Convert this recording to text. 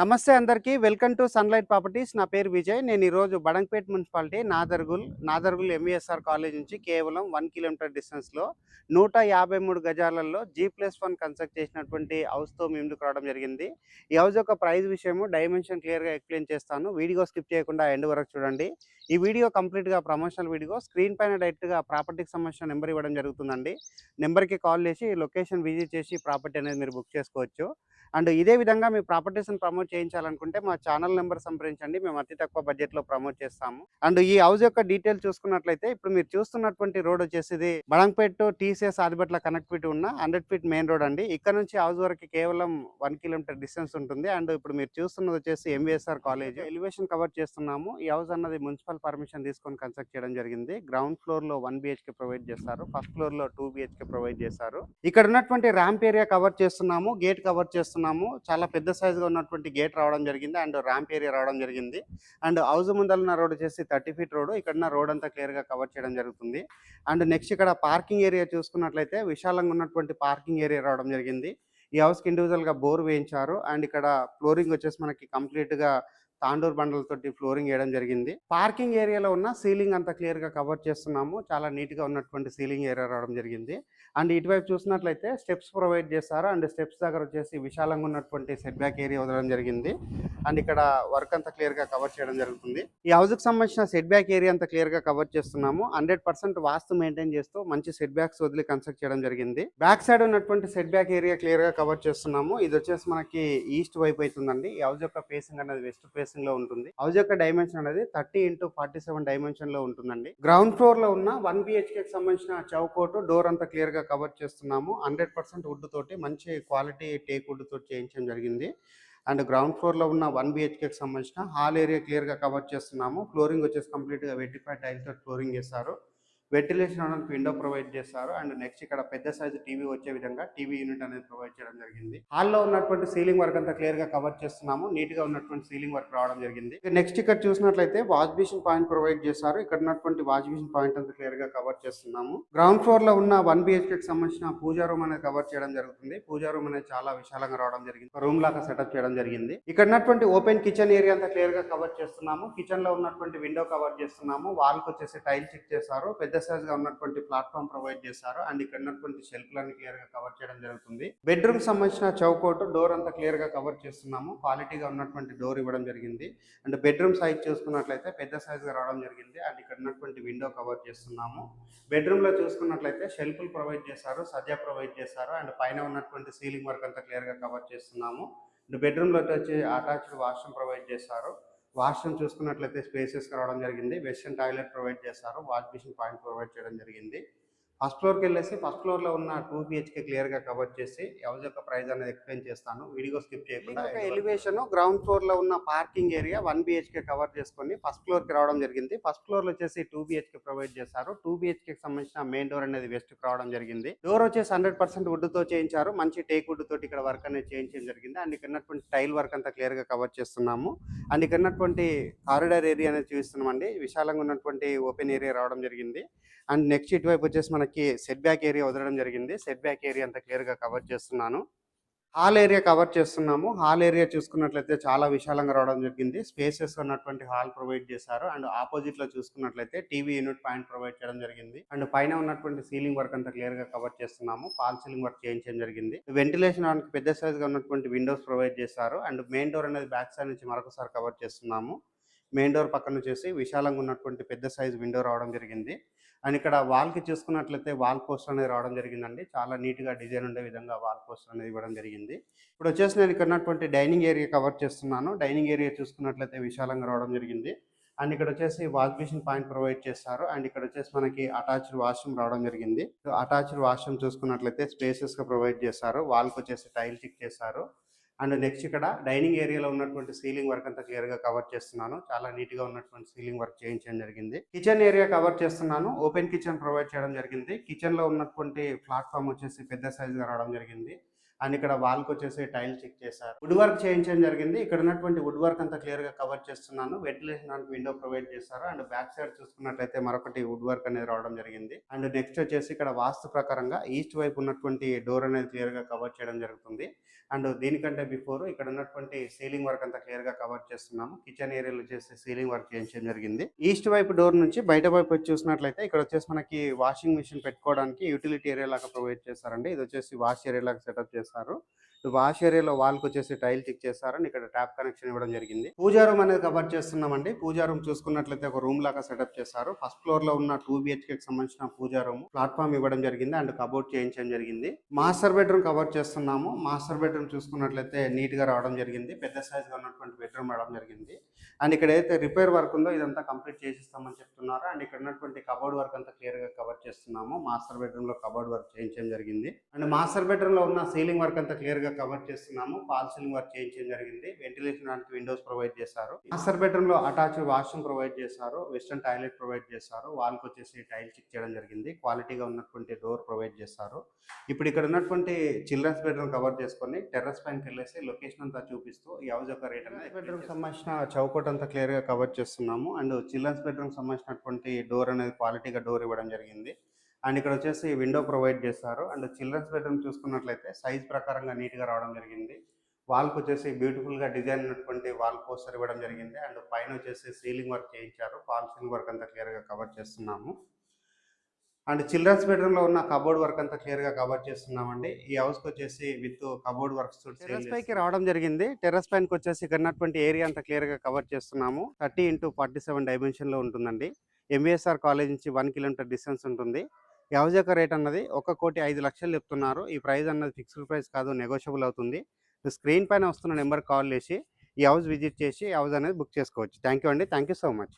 నమస్తే అందరికీ. Welcome to Sunlight Properties. నా పేరు విజయ్. నేను ఈరోజు Badangpet municipality Nadergul. Nadergul M E S R college నుంచి కేవలం వన్ కిలోమీటర్ డిస్టెన్స్లో నూట యాభై మూడు గజాలలో జీ ప్లస్ వన్ కన్స్ట్రక్ట్ చేసినటువంటి హౌస్తో మేము ముందుకు రావడం జరిగింది. ఈ హౌస్ యొక్క ప్రైస్ విషయము డైమెన్షన్ క్లియర్గా ఎక్స్ప్లెయిన్ చేస్తాను. వీడియో స్కిప్ చేయకుండా ఎండ్ వరకు చూడండి. ఈ వీడియో కంప్లీట్గా ప్రమోషనల్ వీడియో స్క్రీన్ పైన డైరెక్ట్గా ప్రాపర్టీకి సంబంధించిన నెంబర్ ఇవ్వడం జరుగుతుందండి. నెంబర్కి కాల్ చేసి లొకేషన్ విజిట్ చేసి ప్రాపర్టీ అనేది మీరు బుక్ చేసుకోవచ్చు. అండ్ ఇదే విధంగా మీ ప్రాపర్టీస్ని ప్రమోట్ చేయించాలనుకుంటే మా ఛానల్ నెంబర్ సంప్రదించండి. మేము అతి తక్కువ బడ్జెట్లో ప్రమోట్ చేస్తాము. అండ్ ఈ హౌస్ యొక్క డీటెయిల్ చూసుకున్నట్లయితే ఇప్పుడు మీరు చూస్తున్నటువంటి రోడ్ వచ్చేసి ఇది బడంపేట్ టీసీఎస్ ఆదిబట్ల కనెక్టివిటీ ఉన్న హండ్రెడ్ ఫీట్ మెయిన్ రోడ్ అండి. ఇక్కడ నుంచి హౌస్ వరకు కేవలం వన్ కిలోమీటర్ డిస్టెన్స్ ఉంటుంది. అండ్ ఇప్పుడు మీరు చూస్తున్నది వచ్చేసి ఎంవిఎస్ఆర్ కాలేజ్. ఎలివేషన్ కవర్ చేస్తున్నాము. ఈ హౌస్ అన్నది మున్సిపల్ పర్మిషన్ తీసుకొని కన్స్ట్రక్ట్ చేయడం జరిగింది. గ్రౌండ్ ఫ్లోర్లో వన్ బిహెచ్కే ప్రొవైడ్ చేస్తారు. ఫస్ట్ ఫ్లోర్లో టూ బిహెచ్కే ప్రొవైడ్ చేస్తారు. ఇక్కడ ఉన్నటువంటి ర్యాంప్ ఏరియా కవర్ చేస్తున్నాము. గేట్ కవర్ చేస్తున్నాము. చాలా పెద్ద సైజ్గా ఉన్నటువంటి గేట్ రావడం జరిగింది అండ్ ర్యాంప్ ఏరియా రావడం జరిగింది. అండ్ హౌస్ ముందలన్న ఉన్న రోడ్ వచ్చేసి థర్టీ ఫీట్ రోడ్ ఇక్కడ రోడ్ అంతా క్లియర్గా కవర్ చేయడం జరుగుతుంది. అండ్ నెక్స్ట్ ఇక్కడ పార్కింగ్ ఏరియా చూసుకున్నట్లయితే విశాలంగా ఉన్నటువంటి పార్కింగ్ ఏరియా రావడం జరిగింది. ఈ హౌస్కి ఇండివిజువల్గా బోర్ వేయించారు అండ్ ఇక్కడ ఫ్లోరింగ్ వచ్చేసి మనకి కంప్లీట్గా తాండూర్ బండలతోటి ఫ్లోరింగ్ వేయడం జరిగింది. పార్కింగ్ ఏరియాలో ఉన్న సీలింగ్ అంతా క్లియర్గా కవర్ చేస్తున్నాము. చాలా నీట్గా ఉన్నటువంటి సీలింగ్ ఏరియా రావడం జరిగింది. అండ్ ఇటువైపు చూసినట్లయితే స్టెప్స్ ప్రొవైడ్ చేస్తారు అండ్ స్టెప్స్ దగ్గర వచ్చేసి విశాలంగా ఉన్నటువంటి సెట్ బ్యాక్ ఏరియా వదలడం జరిగింది. అండ్ ఇక్కడ వర్క్ అంతా క్లియర్గా కవర్ చేయడం జరుగుతుంది. ఈ హౌస్కి సంబంధించిన సెట్ బ్యాక్ ఏరియా అంతా క్లియర్గా కవర్ చేస్తున్నాము. హండ్రెడ్ పర్సెంట్ వాస్తు మెయింటైన్ చేస్తూ మంచి సెట్ బ్యాక్స్ వదిలి కన్స్ట్రక్ట్ చేయడం జరిగింది. బ్యాక్ సైడ్ ఉన్నటువంటి సెట్ బ్యాక్ ఏరియా క్లియర్గా కవర్ చేస్తున్నాము. ఇది వచ్చేసి మనకి ఈస్ట్ వైపు అవుతుందండి. ఈ హౌస్ యొక్క ఫేసింగ్ అనేది వెస్ట్ ఫేస్ ఫేసింగ్లో ఉంటుంది. హౌస్ యొక్క డైమెన్షన్ అనేది థర్టీ ఇంటూ ఫార్టీ సెవెన్ డైమెన్షన్లో ఉంటుందండి. గ్రౌండ్ ఫ్లోర్లో ఉన్న వన్ బిహెచ్కే కి సంబంధించిన చౌకోటు డోర్ అంతా క్లియర్గా కవర్ చేస్తున్నాము. హండ్రెడ్ పర్సెంట్ వుడ్ తోటి మంచి క్వాలిటీ టేక్ వుడ్ తోటి చేయించడం జరిగింది. అండ్ గ్రౌండ్ ఫ్లోర్లో ఉన్న వన్ బిహెచ్కేకి సంబంధించిన హాల్ ఏరియా క్లియర్గా కవర్ చేస్తున్నాము. ఫ్లోరింగ్ వచ్చేసి కంప్లీట్గా వెట్టిఫైడ్ టైల్స్ ఫ్లోరింగ్ చేస్తారు వెంటిలేషన్ అవడానికి విండో ప్రొవైడ్ చేస్తారు. అండ్ నెక్స్ట్ ఇక్కడ పెద్ద సైజు టీవీ వచ్చే విధంగా టీవీ యూనిట్ అనేది ప్రొవైడ్ చేయడం జరిగింది. హాల్లో ఉన్నటువంటి సీలింగ్ వర్క్ అంతా క్లియర్గా కవర్ చేస్తున్నాము. నీట్గా ఉన్నటువంటి సీలింగ్ వర్క్ రావడం జరిగింది. నెక్స్ట్ ఇక్కడ చూసినట్లయితే వాష్ బేసిన్ పాయింట్ ప్రొవైడ్ చేస్తారు ఇక్కడ ఉన్నటువంటి వాష్ బేసిన్ పాయింట్ అంతా క్లియర్గా కవర్ చేస్తున్నాము. గ్రౌండ్ ఫ్లోర్లో ఉన్న వన్ బిహెచ్కే కి సంబంధించిన పూజా రూమ్ అనేది కవర్ చేయడం జరుగుతుంది. పూజా రూమ్ అనేది చాలా విశాలంగా రావడం జరిగింది. రూమ్ లాగా సెటప్ చేయడం జరిగింది. ఇక్కడ ఉన్నటువంటి ఓపెన్ కిచెన్ ఏరియా అంతా క్లియర్గా కవర్ చేస్తున్నాము. కిచెన్లో ఉన్నటువంటి విండో కవర్ చేస్తున్నాము. వాల్కి వచ్చేసి టైల్ చెక్ చేస్తారు పెద్ద గా ఉన్నటువంటి ప్లాట్ఫామ్ ప్రొవైడ్ చేస్తారు అండ్ ఇక్కడ ఉన్నటువంటి షెల్ఫ్ క్లియర్గా కవర్ చేయడం జరుగుతుంది. బెడ్రూమ్ సంబంధించిన చౌకోట్ డోర్ అంతా క్లియర్గా కవర్ చేస్తున్నాము. క్వాలిటీగా ఉన్నటువంటి డోర్ ఇవ్వడం జరిగింది. అండ్ బెడ్రూమ్ సైజ్ చూసుకున్నట్లయితే పెద్ద సైజ్గా రావడం జరిగింది. అండ్ ఇక్కడ ఉన్నటువంటి విండో కవర్ చేస్తున్నాము. బెడ్రూమ్లో చూసుకున్నట్లయితే షెల్ఫ్లు ప్రొవైడ్ చేస్తారు సజ్జా ప్రొవైడ్ చేస్తారు అండ్ పైన ఉన్నటువంటి సీలింగ్ వర్క్ అంతా క్లియర్గా కవర్ చేస్తున్నాము. అండ్ బెడ్రూమ్లో వచ్చి అటాచ్డ్ వాష్రూమ్ ప్రొవైడ్ చేస్తారు వాష్రూమ్ చూసుకున్నట్లయితే స్పేసెస్ రావడం జరిగింది. వెస్టర్న్ టాయిలెట్ ప్రొవైడ్ చేస్తారు వాష్ బేసిన్ పాయింట్ ప్రొవైడ్ చేయడం జరిగింది. ఫస్ట్ ఫ్లోర్కి వెళ్ళేసి ఫస్ట్ ఫ్లోర్లో ఉన్న టూ బిహెచ్కే క్లియర్గా కవర్ చేసి హౌస్ యొక్క ప్రైస్ అనేది ఎక్స్ప్లెయిన్ చేస్తాను. వీడియో స్కిప్ చేయకుండా ఎలివేషన్ గ్రౌండ్ ఫ్లోర్లో ఉన్న parking area one BHK cover చేసుకొని ఫస్ట్ ఫ్లోర్కి రావడం జరిగింది. ఫస్ట్ ఫ్లోర్లో వచ్చేసి టూ బిహెచ్కే ప్రొవైడ్ చేస్తారు టూ బిహెచ్కేకి సంబంధించిన మెయిన్ డోర్ అనేది వెస్ట్కి రావడం జరిగింది. డోర్ వచ్చేసి హండ్రెడ్ పర్సెంట్ వుడ్తో చేయించారు. మంచి టేక్ వుడ్ తోటి ఇక్కడ వర్క్ అనేది చేయించడం జరిగింది. అండ్ ఇక్కడ ఉన్నటువంటి టైల్ వర్క్ అంతా క్లియర్గా కవర్ చేస్తున్నాము. అండ్ ఇక్కడ ఉన్నటువంటి కారిడార్ ఏరియా అనేది చూపిస్తున్నామండి. విశాలంగా ఉన్నటువంటి ఓపెన్ ఏరియా రావడం జరిగింది. అండ్ నెక్స్ట్ ఇటువైపు వచ్చేసి మనకి సెట్ బ్యాక్ ఏరియా వదలడం జరిగింది. సెట్ బ్యాక్ ఏరియా అంత క్లియర్గా కవర్ చేస్తున్నాను. హాల్ ఏరియా కవర్ చేస్తున్నాము. హాల్ ఏరియా చూసుకున్నట్లయితే చాలా విశాలంగా రావడం జరిగింది. స్పేసెస్ ఉన్నటువంటి హాల్ ప్రొవైడ్ చేశారు. అండ్ ఆపోజిట్లో చూసుకున్నట్లయితే టీవీ యూనిట్ పాయింట్ ప్రొవైడ్ చేయడం జరిగింది. అండ్ పైన ఉన్నటువంటి సీలింగ్ వర్క్ అంతా క్లియర్గా కవర్ చేస్తున్నాము. పాల్ సీలింగ్ వర్క్ చేయించడం జరిగింది. వెంటిలేషన్ పెద్ద సైజ్గా ఉన్నటువంటి విండోస్ ప్రొవైడ్ చేశారు. అండ్ మెయిన్ డోర్ అనేది బ్యాక్ సైడ్ నుంచి మరొకసారి కవర్ చేస్తున్నాము. మెయిన్ డోర్ పక్కన వచ్చేసి విశాలంగా ఉన్నటువంటి పెద్ద సైజ్ విండో రావడం జరిగింది. అండ్ ఇక్కడ వాల్కి చూసుకున్నట్లయితే వాల్ పోస్టర్ అనేది రావడం జరిగిందండి. చాలా నీట్గా డిజైన్ ఉండే విధంగా వాల్ పోస్టర్ అనేది ఇవ్వడం జరిగింది. ఇప్పుడు వచ్చేసి నేను ఇక్కడ ఉన్నటువంటి డైనింగ్ ఏరియా కవర్ చేస్తున్నాను. డైనింగ్ ఏరియా చూసుకున్నట్లయితే విశాలంగా రావడం జరిగింది. అండ్ ఇక్కడ వచ్చేసి వాష్ బేసిన్ పాయింట్ ప్రొవైడ్ చేస్తారు అండ్ ఇక్కడ వచ్చేసి మనకి అటాచ్డ్ వాష్రూమ్ రావడం జరిగింది. అటాచ్డ్ వాష్రూమ్ చూసుకున్నట్లయితే స్పేసెస్గా ప్రొవైడ్ చేస్తారు వాల్కి వచ్చేసి టైల్ చిక్ చేస్తారు అండ్ నెక్స్ట్ ఇక్కడ డైనింగ్ ఏరియాలో ఉన్నటువంటి సీలింగ్ వర్క్ అంతా క్లియర్గా కవర్ చేస్తున్నాను. చాలా నీట్గా ఉన్నటువంటి సీలింగ్ వర్క్ చేయించడం జరిగింది. కిచెన్ ఏరియా కవర్ చేస్తున్నాను. ఓపెన్ కిచెన్ ప్రొవైడ్ చేయడం జరిగింది. కిచెన్లో ఉన్నటువంటి ప్లాట్ఫామ్ వచ్చేసి పెద్ద సైజుగా రావడం జరిగింది. అండ్ ఇక్కడ వాల్కి వచ్చేసి టైల్ చెక్ చేశారు. వుడ్ వర్క్ చేయించడం జరిగింది. ఇక్కడ ఉన్నటువంటి వుడ్ వర్క్ అంతా క్లియర్గా కవర్ చేస్తున్నాను. వెంటిలేషన్ విండో ప్రొవైడ్ చేశారు. అండ్ బ్యాక్ సైడ్ చూసుకున్నట్లయితే మరొకటి వుడ్ వర్క్ అనేది రావడం జరిగింది. అండ్ నెక్స్ట్ వచ్చేసి ఇక్కడ వాస్తు ప్రకారంగా ఈస్ట్ వైపు ఉన్నటువంటి డోర్ అనేది క్లియర్గా కవర్ చేయడం జరుగుతుంది. అండ్ దీనికంటే బిఫోర్ ఇక్కడ ఉన్నటువంటి సీలింగ్ వర్క్ అంతా క్లియర్గా కవర్ చేస్తున్నాము. కిచెన్ ఏరియాలో వచ్చేసి సీలింగ్ వర్క్ చేయించడం జరిగింది. ఈస్ట్ వైపు డోర్ నుంచి బయట వైపు వచ్చి చూసినట్లయితే ఇక్కడ వచ్చేసి మనకి వాషింగ్ మిషన్ పెట్టుకోవడానికి యూటిలిటీ ఏరియా లాగా ప్రొవైడ్ చేస్తారండి ఇది వచ్చేసి వాష్ ఏరియా లాగా సెటప్ చేస్తారు చేశారు. వాష్ ఏరియాలో వాల్కి వచ్చేసి టైల్ చెక్ చేస్తారని ఇక్కడ ట్యాప్ కనెక్షన్ ఇవ్వడం జరిగింది. పూజా రూమ్ అనేది కవర్ చేస్తున్నామండి. పూజా రూమ్ చూసుకున్నట్లయితే ఒక రూమ్ లాగా సెటప్ చేస్తారు. ఫస్ట్ ఫ్లోర్లో ఉన్న టూ బిహెచ్కే కి సంబంధించిన పూజా రూమ్ ప్లాట్ఫామ్ ఇవ్వడం జరిగింది అండ్ కబోర్డ్ చేయించడం జరిగింది. మాస్టర్ బెడ్రూమ్ కవర్ చేస్తున్నాము. మాస్టర్ బెడ్రూమ్ చూసుకున్నట్లయితే నీట్గా రావడం జరిగింది. పెద్ద సైజ్గా ఉన్నటువంటి బెడ్రూమ్ రావడం జరిగింది. అండ్ ఇక్కడ ఏదైతే రిపేర్ వర్క్ ఉందో ఇదంతా కంప్లీట్ చేసిస్తామని చెప్తున్నారు. అండ్ ఇక్కడ ఉన్నటువంటి కబోర్డ్ వర్క్ అంతా క్లియర్గా కవర్ చేస్తున్నాము. మాస్టర్ బెడ్రూమ్లో కబోర్డ్ వర్క్ చేయించడం జరిగింది. అండ్ మాస్టర్ బెడ్రూమ్లో ఉన్న సీలింగ్ వర్క్ అంతా క్లియర్గా కవర్ చేస్తున్నాము. ఫాల్ సీలింగ్ వర్క్ చేయించడం జరిగింది. వెంటిలేషన్ దానికి విండోస్ ప్రొవైడ్ చేశారు. మాస్టర్ బెడ్రూమ్లో అటాచ్ వాష్రూమ్ ప్రొవైడ్ చేశారు. వెస్టర్న్ టాయిలెట్ ప్రొవైడ్ చేశారు. వాల్కి వచ్చేసి టైల్ చెక్ చేయడం జరిగింది. క్వాలిటీగా ఉన్నటువంటి డోర్ ప్రొవైడ్ చేశారు. ఇప్పుడు ఇక్కడ ఉన్నటువంటి చిల్డ్రన్స్ బెడ్రూమ్ కవర్ చేసుకొని టెర్రస్ పైనకి వెళ్ళేసి లొకేషన్ అంతా చూపిస్తూ ఈ హౌస్ యొక్క రేట్ అనేది బెడ్రూమ్ సంబంధించిన చౌకట్ అంతా క్లియర్గా కవర్ చేస్తున్నాము. అండ్ చిల్డ్రన్స్ బెడ్రూమ్ సంబంధించినటువంటి డోర్ అనేది క్వాలిటీగా డోర్ ఇవ్వడం జరిగింది. అండ్ ఇక్కడ వచ్చేసి విండో ప్రొవైడ్ చేస్తారు. అండ్ చిల్డ్రన్స్ బెడ్రూమ్ చూసుకున్నట్లయితే సైజ్ ప్రకారంగా నీట్గా రావడం జరిగింది. వాల్కి వచ్చేసి బ్యూటిఫుల్గా డిజైన్ ఉన్నటువంటి వాల్ పోస్టర్ ఇవ్వడం జరిగింది. అండ్ పైన వచ్చేసి సీలింగ్ వర్క్ చేయించారు. ఫాల్ సీలింగ్ వర్క్ అంతా క్లియర్గా కవర్ చేస్తున్నాము. అండ్ చిల్డ్రన్స్ బెడ్రూమ్లో ఉన్న కబోర్డ్ వర్క్ అంతా క్లియర్గా కవర్ చేస్తున్నామండి. ఈ హౌస్కి వచ్చేసి విత్ కబోర్డ్ వర్క్స్ టెర్రస్ పైకి రావడం జరిగింది. టెర్రస్ పైకి వచ్చేసి ఇక్కడ ఉన్నటువంటి ఏరియా అంతా క్లియర్గా కవర్ చేస్తున్నాము. థర్టీ ఇంటూ ఫార్టీ సెవెన్ డైమెన్షన్లో ఉంటుందండి. ఎంబీఎస్ఆర్ కాలేజ్ నుంచి వన్ కిలోమీటర్ డిస్టెన్స్ ఉంటుంది. ఈ రేట్ అన్నది ఒక కోటి ఐదు లక్షలు చెప్తున్నారు. ఈ ప్రైస్ అన్నది ఫిక్స్డ్ ప్రైస్ కాదు నెగోషియబుల్ అవుతుంది. స్క్రీన్ పైన వస్తున్న నెంబర్ కాల్ చేసి ఈ హౌస్ విజిట్ చేసి ఈ హౌస్ అనేది బుక్ చేసుకోవచ్చు. థ్యాంక్ యూ అండి. Thank you so much.